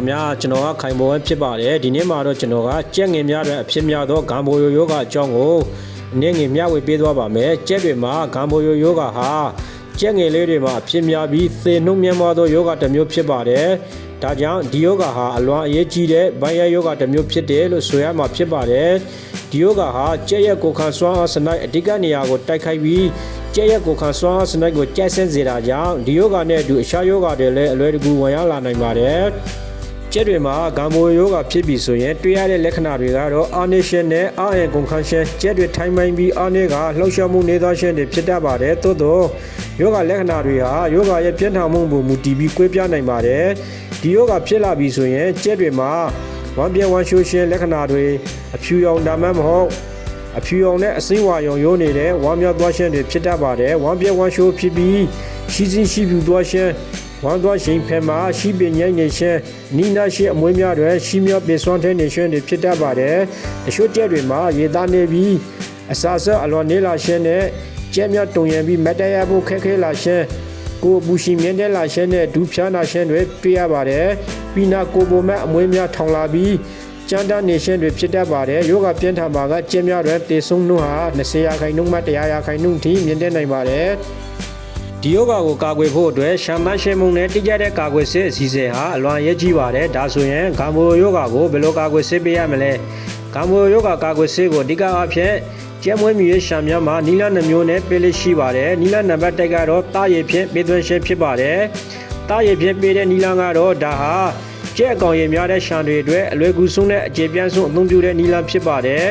ခင်ဗျာကျွန်တော်ကခိုင်ပေါ်ဝဲဖြစ်ပါတယ်ဒီနေ့မှာတော့ကျွန်တော်ကကြက်ငင်များတဲ့အဖြစ်များသောဂမ်ဘိုယိုယောဂအကြောင်းကိုအနေငယ်မျှဝေပေးသွားပါမယ်ကြက်တွေမှာဂမ်ဘိုယိုယောဂဟာကြက်ငယ်လေးတွေမှာအဖြစ်များပြီးသေနှုံမြန်းမသောယောဂတစ်မျိုးဖြစ်ပါတယ်ဒါကြောင့်ဒီယောဂဟာအလွန်အရေးကြီးတဲ့ဘိုင်းရယောဂတစ်မျိုးဖြစ်တယ်လို့ဆိုရမှာဖြစ်ပါတယ်ဒီယောဂဟာကြက်ရက်ကိုခံစွမ်းအားစနိုက်အဓိကနေရာကိုတိုက်ခိုက်ပြီးကြက်ရက်ကိုခံစွမ်းအားစနိုက်ကိုကြက်ဆင်းစေတာကြောင့်ဒီယောဂနဲ့အတူအခြားယောဂတွေလည်းအလွယ်တကူဝင်ရောက်လာနိုင်ပါတယ် ကျက်တွေမှာဂမ်ဘိုယောဂဖြစ်ပြီဆိုရင်တွေ့ရတဲ့လက္ခဏာတွေကတော့အာနေရှင်နဲ့အာအန်ကွန်ခန့်ရှင်ကျက်တွေထိုင်းမိုင်းပြီးအာနေကလှုပ်ရှားမှုနေသောရှင်တွေဖြစ်တတ်ပါတယ်သို့တော့ယောဂလက္ခဏာတွေဟာယောဂရဲ့ပြင်းထန်မှုပုံမူတည်ပြီးကွဲပြားနိုင်ပါတယ်ဒီယောဂဖြစ်လာပြီဆိုရင်ကျက်တွေမှာဝမ်းပြဝမ်းရှိုးရှင်လက္ခဏာတွေအဖြူရောင်ဒါမှမဟုတ်အဖြူရောင်နဲ့အစိမ်းဝါရောင်ရိုးနေတဲ့ဝမ်းမြောက်သွားရှင်တွေဖြစ်တတ်ပါတယ်ဝမ်းပြဝမ်းရှိုးဖြစ်ပြီးရှိစင်းရှိပြူသွားရှင် ဝမ်းသွားရှင်ဖက်မှာရှိပင်ငိမ့်နေရှင်နီနာရှိအမွေးများတွေရှိမြောပေစွမ်းတဲ့နေရှင်တွေဖြစ်တတ်ပါတယ်တချို့ကျက်တွေမှာရေသားနေပြီးအစာဆက်အလွန်နေလာရှင်နဲ့ကျက်မြတ်တုံရံပြီးမတ်တရဖို့ခက်ခဲလာရှင်ကိုပူရှိမြင့်တဲ့လာရှင်နဲ့ဒူးဖြားနာရှင်တွေတွေ့ရပါတယ်ပြီးနာကိုပုံမဲ့အမွေးများထောင်လာပြီးကျန်တဲ့နေရှင်တွေဖြစ်တတ်ပါတယ်ယောဂပြင်းထန်ပါကကျက်များတွေတေဆုံးနှုန်းဟာ20ရာခိုင်နှုန်းမှ100ရာခိုင်နှုန်းထိမြင့်တက်နိုင်ပါတယ် ဒီယောဂကိုကာကွယ်ဖို့အတွက်ရှမ်းမရှင်းမှုနဲ့တိကျတဲ့ကာကွယ်ဆေးအစီအစဉ်ဟာအလွန်အရေးကြီးပါတယ်ဒါဆိုရင်ဂမ်ဘိုယောဂကိုဘယ်လိုကာကွယ်ဆေးပေးရမလဲဂမ်ဘိုယောဂကာကွယ်ဆေးကိုအဓိကအားဖြင့်ကျဲမွေးမြူရေးရှမ်းများမှာနီလာနှမျိုးနဲ့ပေးလိရှိပါတယ်နီလာနံပါတ်1ကတော့တာရည်ဖြင့်ပေးသွင်းရှင်းဖြစ်ပါတယ်တာရည်ဖြင့်ပေးတဲ့နီလာကတော့ဒါဟာ ကျဲအကောင်ရည်များတဲ့ရှမ်းတွေအတွက်အလွယ်ကူဆုံးတဲ့အခြေပြန့်ဆုံးအသုံးပြုတဲ့နီလာဖြစ်ပါတယ်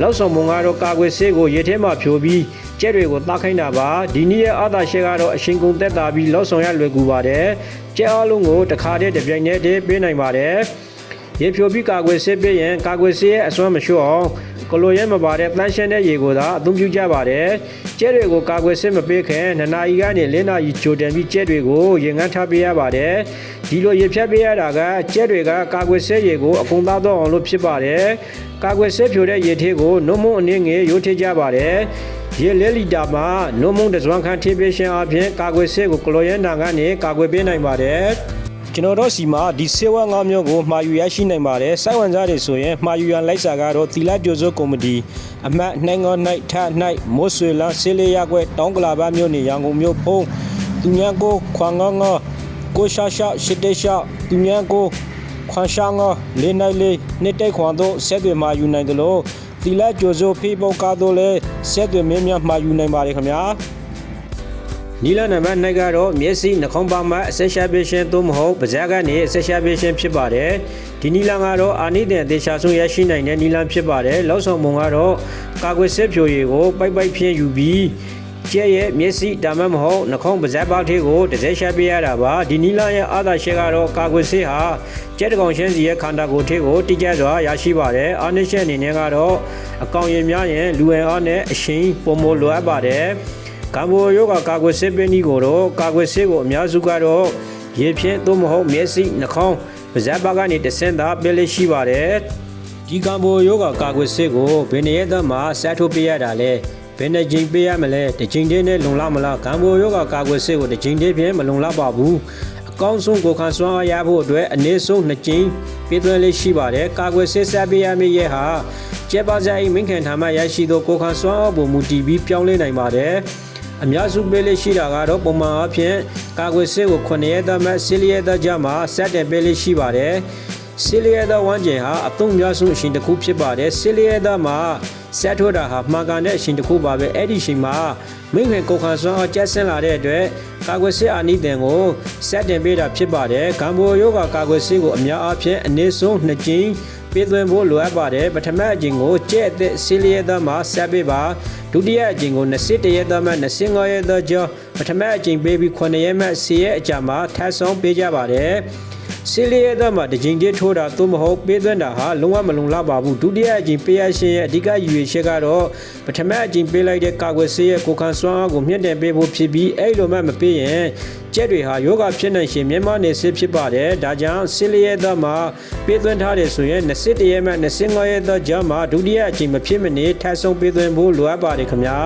လောက်ဆောင်မုံကတော့ကာကွယ်ဆေးကိုရေထဲမှာဖြိုပြီးကျဲတွေကိုသားခိုင်းတာပါဒီနည်းရဲ့အာသာရှဲကတော့အရှင်ကုန်သက်တာပြီးလောက်ဆောင်ရလွယ်ကူပါတယ်ကျဲအားလုံးကိုတစ်ခါတည်းတစ်ပြိုင်တည်းတည်းပေးနိုင်ပါတယ်ရေဖြိုပြီးကာကွယ်ဆေးပေးရင်ကာကွယ်ဆေးရဲ့အစွမ်းမလျှော့အောင် ကလိုရဲမပါတဲ့တန်းရှင်းတဲ့ရေကိုသာအသုံးပြုကြပါတယ်ကျဲတွေကိုကာကွယ်ဆေးမပေးခင်နှစ်နာရီကနေ၄နာရီကြိုတင်ပြီးကျဲတွေကိုရေငန်းထားပေးရပါတယ်ဒီလိုရေဖြတ်ပေးရတာကကျဲတွေကကာကွယ်ဆေးရေကိုအကုန်သားတော့အောင်လို့ဖြစ်ပါတယ်ကာကွယ်ဆေးဖြိုတဲ့ရေထေးကိုနှုံမုံအနေငယ်ရိုးထေးကြပါတယ်ရေလဲလီတာမှာနှုံမုံတစွမ်းခန်းထေးပေးခြင်းအပြင်ကာကွယ်ဆေးကိုကလိုရဲနာကနေကာကွယ်ပေးနိုင်ပါတယ် ကျွန်တော်တို့စီမှာဒီဆေးဝါး၅မျိုးကိုမှာယူရရှိနိုင်ပါတယ်စိုက်ဝန်သားတွေဆိုရင်မှာယူရန်လိုက်စာကတော့သီလကြိုစိုးကော်မတီအမှတ်နှိုင်းငေါ၌ထ၌မိုးဆွေလန်းဆေးလေးရက်ွက်တောင်းကလာပါမြို့နေရန်ကုန်မြို့ဖုံးသူညာကိုခွန်ငေါငေါကိုရှာရှာရှစ်တေရှာသူညာကိုခွန်ရှာငေါလေးနိုင်လေးနှစ်တိတ်ခွန်တို့ဆက်တွေမှာယူနိုင်တယ်လို့သီလကြိုစိုးဖေးပုတ်ကားတို့လည်းဆက်တွေမင်းများမှာယူနိုင်ပါတယ်ခင်ဗျာ နီလာနံပါတ်2ကတော့မျက်စိနှာခေါင်းပါမှာအဆက်ရှာပေးခြင်းသို့မဟုတ်ပါးစပ်ကနေအဆက်ရှာပေးခြင်းဖြစ်ပါတယ်ဒီနီလာကတော့အာနိတဲ့အသေးချာဆုံးရရှိနိုင်တဲ့နီလာဖြစ်ပါတယ်လောက်ဆောင်ပုံကတော့ကာကွယ်ဆက်ဖြိုရည်ကိုပိုက်ပိုက်ဖြင်းယူပြီးကျဲရဲ့မျက်စိဒါမှမဟုတ်နှာခေါင်းပါးစပ်ပေါက်သေးကိုတစ်စက်ရှာပေးရတာပါဒီနီလာရဲ့အာသာရှက်ကတော့ကာကွယ်ဆေးဟာကျဲတကောင်ရှင်းစီရဲ့ခန္ဓာကိုယ်သေးကိုတိကျစွာရရှိပါတယ်အာနိရှက်အနေနဲ့ကတော့အကောင်ရည်များရင်လူဝင်အားနဲ့အရှင်ပုံမလိုအပ်ပါတယ် ကမ္ဘောယောဂကာကွယ်ဆေးပင်းကြီးကိုတော့ကာကွယ်ဆေးကိုအများစုကတော့ရေဖြင့်သို့မဟုတ်မျက်စိနှာခေါင်းပါးစပ်ဘက်ကနေတဆင့်သာပေးလိရှိပါတယ်ဒီကမ္ဘောယောဂကာကွယ်ဆေးကိုဘယ်နေရာမှဆက်ထုတ်ပေးရတာလဲဘယ်နှကြိမ်ပေးရမလဲတစ်ကြိမ်တည်းနဲ့လုံလောက်မလားကမ္ဘောယောဂကာကွယ်ဆေးကိုတစ်ကြိမ်တည်းဖြင့်မလုံလောက်ပါဘူးအကောင်းဆုံးကိုခံစွမ်းအားရဖို့အတွက်အနည်းဆုံး2ကြိမ်ပေးသွင်းလေးရှိပါတယ်ကာကွယ်ဆေးဆက်ပေးရမည့်ရဲ့ဟာကျဲပါစာအိမ်မင်းခင်ထာမရရှိသောကိုခံစွမ်းအားပုံမူတည်ပြီးပြောင်းလဲနိုင်ပါတယ် အများစုပေးလေးရှိတာကတော့ပုံမှန်အဖြစ်ကာကွယ်ဆေးကို9ရက်သားမှ10ရက်သားကြမှာစတင်ပေးလေးရှိပါတယ်။10ရက်သားဝမ်းကျင်ဟာအသုံးများဆုံးအရှင်တစ်ခုဖြစ်ပါတယ်။10ရက်သားမှာ ဆက်ထိုးတာဟာမှန်ကန်တဲ့အရှင်တစ်ခုပါပဲ။အဲ့ဒီအချိန်မှာမိခင်ကိုခံစွမ်းအောင်ကျဆင်းလာတဲ့အတွက်ကာကွယ်ဆေးအာနိသင်ကိုစတင်ပေးတာဖြစ်ပါတယ်။ဂမ်ဘိုယောဂကာကွယ်ဆေးကိုအများအားဖြင့်အနည်းဆုံး2ကြိမ်ပေးသွင်းဖို့လိုအပ်ပါတယ်ပထမအကြိမ်ကိုကြက်အသက်ဆီလီယသားမှာဆက်ပေးပါဒုတိယအကြိမ်ကို21ရက်သားမှ25ရက်သားကျော်ပထမအကြိမ်ပေးပြီး9ရက်မှ10ရက်အကြာမှာထပ်ဆောင်ပေးကြပါတယ် ဆီလီယသားမှာတစ်ကြိမ်တည်းထိုးတာသို့မဟုတ်ပေးသွင်းတာဟာလုံးဝမလုံလောက်ပါဘူးဒုတိယအကြိမ်ပေးရရှင်ရဲ့အဓိကရည်ရွယ်ချက်ကတော့ပထမအကြိမ်ပေးလိုက်တဲ့ကာကွယ်ဆေးရဲ့ကိုခံစွမ်းအားကိုမြင့်တင်ပေးဖို့ဖြစ်ပြီးအဲ့လိုမှမပေးရင်ကျက်တွေဟာယောဂဖြစ်နိုင်ရှင်မြန်မာနေစစ်ဖြစ်ပါတယ်ဒါကြောင့်ဆီလီယသားမှာပေးသွင်းထားတယ်ဆိုရင်21ရက်မှ25ရက်သောကြာမှာဒုတိယအကြိမ်မဖြစ်မနေထပ်ဆုံးပေးသွင်းဖို့လိုအပ်ပါတယ်ခင်ဗျာ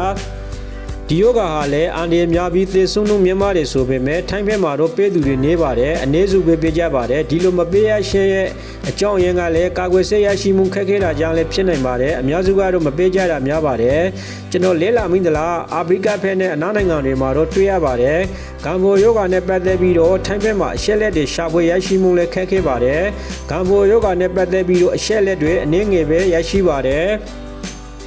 ဒီယောဂဟာလည်းအန်ဒီများပြီးသေဆုံးနှုန်းမြင့်မားတယ်ဆိုပေမဲ့ထိုင်းဘက်မှာတော့ပေးသူတွေနေပါတယ်အနေစုပဲပေးကြပါတယ်ဒီလိုမပေးရရှင်ရဲ့အကြောင်းရင်းကလည်းကာကွယ်ဆေးရရှိမှုခက်ခဲတာကြောင့်လည်းဖြစ်နိုင်ပါတယ်အများစုကတော့မပေးကြတာများပါတယ်ကျွန်တော်လဲလာမိသလားအာဖရိကဘက်နဲ့အနောက်နိုင်ငံတွေမှာတော့တွေ့ရပါတယ်ဂမ်ဘိုယောဂနဲ့ပတ်သက်ပြီးတော့ထိုင်းဘက်မှာအရှက်လက်တွေရှာဖွေရရှိမှုလည်းခက်ခဲပါတယ်ဂမ်ဘိုယောဂနဲ့ပတ်သက်ပြီးတော့အရှက်လက်တွေအနည်းငယ်ပဲရရှိပါတယ်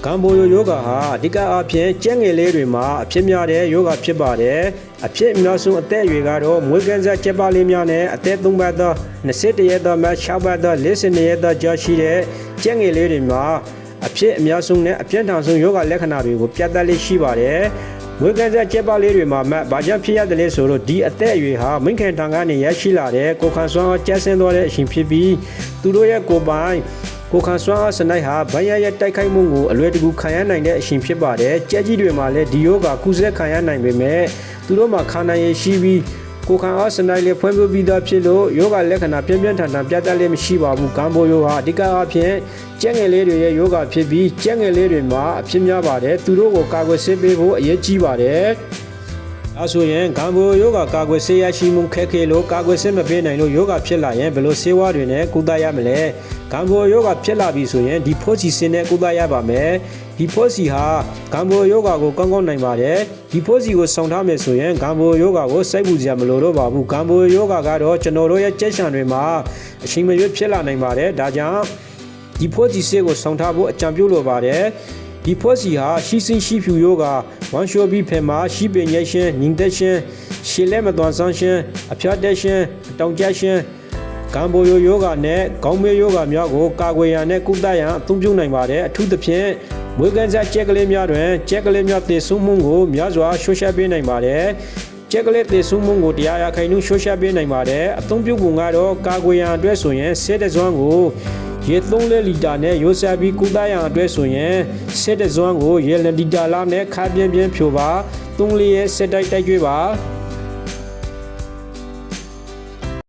ကမ်ဘိုယိုယောဂါဟာအဓိကအားဖြင့်ကြက်ငယ်လေးတွေမှာအဖြစ်များတဲ့ယောဂါဖြစ်ပါတယ်။အဖြစ်အများဆုံးအသက်အရွယ်ကတော့မွေးကင်းစားကြက်ပါလေးများနဲ့အသက်3ပတ်သော21ရက်သောမှ6ပတ်သော52ရက်သောကြာရှိတဲ့ကြက်ငယ်လေးတွေမှာအဖြစ်အများဆုံးနဲ့အပြင်းထန်ဆုံးယောဂါလက္ခဏာတွေကိုပြသလေးရှိပါတယ်။မွေးကင်းစားကြက်ပါလေးတွေမှာမှဘာကြောင့်ဖြစ်ရတယ်လဲဆိုတော့ဒီအသက်အရွယ်ဟာမိခင်ထံကနေရရှိလာတဲ့ကိုယ်ခံစွမ်းအားကျဆင်းသွားတဲ့အချိန်ဖြစ်ပြီးသူတို့ရဲ့ကိုယ်ပိုင် ကိုခံစွမ်းအားစနိုက်ဟာဗိုင်းရရဲ့တိုက်ခိုက်မှုကိုအလွယ်တကူခံရနိုင်တဲ့အရှင်ဖြစ်ပါတယ်။ကြက်ကြီးတွေမှာလည်းဒီယောဂကုသခံရနိုင်ပေမဲ့သူတို့မှာခန္ဓာရည်ရှိပြီးကိုခံအားစနိုက်လည်းဖွံ့ဖြိုးပြီးသားဖြစ်လို့ယောဂလက္ခဏာပြင်းပြင်းထန်ထန်ပြတ်တက်လည်းမရှိပါဘူး။ဂမ်ဘိုယောဟာအဓိကအားဖြင့်ကြက်ငယ်လေးတွေရဲ့ယောဂဖြစ်ပြီးကြက်ငယ်လေးတွေမှာအဖြစ်များပါတယ်။သူတို့ကိုကာကွယ်ဆေးပေးဖို့အရေးကြီးပါတယ်။ အဲဆိုရင်ဂမ်ဘိုယောဂကာကွယ်ဆေးရရှိမှုခက်ခဲလို့ကာကွယ်ဆေးမပေးနိုင်လို့ယောဂဖြစ်လာရင်ဘယ်လိုဆေးဝါးတွေနဲ့ကုသရမလဲဂမ်ဘိုယောဂဖြစ်လာပြီဆိုရင်ဒီဖိုးစီစင်းနဲ့ကုသရပါမယ်ဒီဖိုးစီဟာဂမ်ဘိုယောဂကိုကောင်းကောင်းနိုင်ပါတယ်ဒီဖိုးစီကိုဆောင်ထားမယ်ဆိုရင်ဂမ်ဘိုယောဂကိုစိုက်ပူစရာမလိုတော့ပါဘူးဂမ်ဘိုယောဂကတော့ကျွန်တော်တို့ရဲ့ကြက်ရှံတွေမှာအချိန်မရွေးဖြစ်လာနိုင်ပါတယ်ဒါကြောင့်ဒီဖိုးစီဆေးကိုဆောင်ထားဖို့အကြံပြုလိုပါတယ် ဒီဖွဲ့စီဟာရှိစင်းရှိဖြူယောဂဝမ်ရှိုဘီဖင်မှာရှိပင်ရိတ်ရှင်ညီသက်ရှင်ရှည်လက်မသွန်ဆန်းရှင်အဖျားတက်ရှင်အတောင်ကျရှင်ကမ်ဘိုယိုယောဂနဲ့ခေါင်းမေးယောဂများကိုကာကွယ်ရန်နဲ့ကုသရန်အသုံးပြုနိုင်ပါတယ်အထူးသဖြင့်မွေးကန်းစားကြက်ကလေးများတွင်ကြက်ကလေးများတည်ဆုံမှုကိုများစွာရှုရှက်ပေးနိုင်ပါတယ်ကြက်ကလေးတည်ဆုံမှုကိုတရားရခိုင်နှုန်းရှုရှက်ပေးနိုင်ပါတယ်အသုံးပြုပုံကတော့ကာကွယ်ရန်အတွက်ဆိုရင်ဆေးတစွမ်းကို ရေ3လီတာနဲ့ရိုးစားပြီးကုသရန်အတွက်ဆိုရင်စစ်တစွမ်းကိုရေလီတာလောက်နဲ့ခါပြင်းပြင်းဖြိုပါ3လီရဲ့စစ်တိုက်တိုက်ကျွေးပါ